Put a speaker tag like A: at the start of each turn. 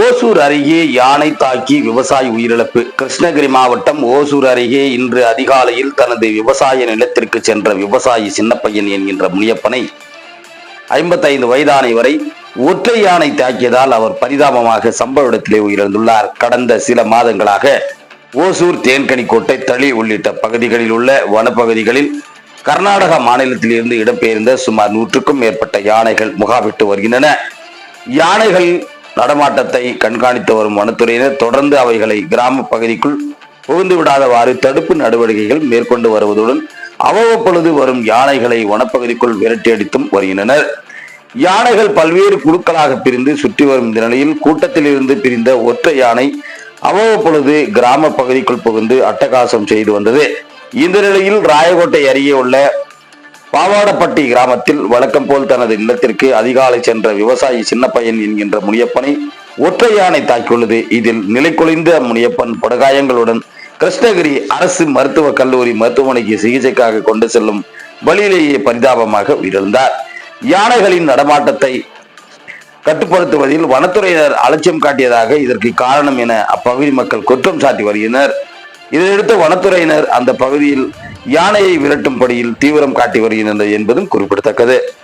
A: ஓசூர் அருகே யானை தாக்கி விவசாயி உயிரிழப்பு. கிருஷ்ணகிரி மாவட்டம் ஓசூர் அருகே இன்று அதிகாலையில் தனது விவசாய நிலத்திற்கு சென்ற விவசாயி சின்னப்பையன் என்கின்ற முனியப்பனை ஐம்பத்தைந்து வயதான வரை ஒற்றை யானை தாக்கியதால் அவர் பரிதாபமாக சம்பவ இடத்திலே உயிரிழந்துள்ளார். கடந்த சில மாதங்களாக ஓசூர் தேன்கனிக்கோட்டை தளி உள்ளிட்ட பகுதிகளில் உள்ள வனப்பகுதிகளில் கர்நாடக மாநிலத்திலிருந்து இடம்பெயர்ந்த சுமார் நூற்றுக்கும் மேற்பட்ட யானைகள் முகாமிட்டு வருகின்றன. யானைகள் நடமாட்டத்தை கண்காணித்து வரும் வனத்துறையினர் தொடர்ந்து அவைகளை கிராம பகுதிக்குள் புகுந்து விடாதவாறு தடுப்பு நடவடிக்கைகள் மேற்கொண்டு வருவதுடன் அவ்வப்பொழுது வரும் யானைகளை வனப்பகுதிக்குள் விரட்டியடித்தும் வருகின்றனர். யானைகள் பல்வேறு குழுக்களாக பிரிந்து சுற்றி வரும் இந்த நிலையில் கூட்டத்தில் இருந்து பிரிந்த ஒற்றை யானை அவ்வப்பொழுது கிராம பகுதிக்குள் புகுந்து அட்டகாசம் செய்து வந்தது. இந்த நிலையில் ராயக்கோட்டை அருகே உள்ள பாவாடப்பட்டி கிராமத்தில் வழக்கம் போல் தனது இல்லத்திற்கு அதிகாலை சென்ற விவசாயி சின்னப்பையன் என்கின்ற முனியப்பனை ஒற்றை யானை தாக்கியுள்ளது. இதில் நிலைக்குலைந்த முனியப்பன் படுகாயங்களுடன் கிருஷ்ணகிரி அரசு மருத்துவக் கல்லூரி மருத்துவமனைக்கு சிகிச்சைக்காக கொண்டு செல்லும் வழியிலேயே பரிதாபமாக உயிரிழந்தார். யானைகளின் நடமாட்டத்தை கட்டுப்படுத்துவதில் வனத்துறையினர் அலட்சியம் காட்டியதாக இதற்கு காரணம் என அப்பகுதி மக்கள் குற்றம் சாட்டி வருகின்றனர். இதையடுத்து வனத்துறையினர் அந்த பகுதியில் யானையை விரட்டும் படியில் தீவிரம் காட்டி வருகின்றனர் என்பதும் குறிப்பிடத்தக்கது.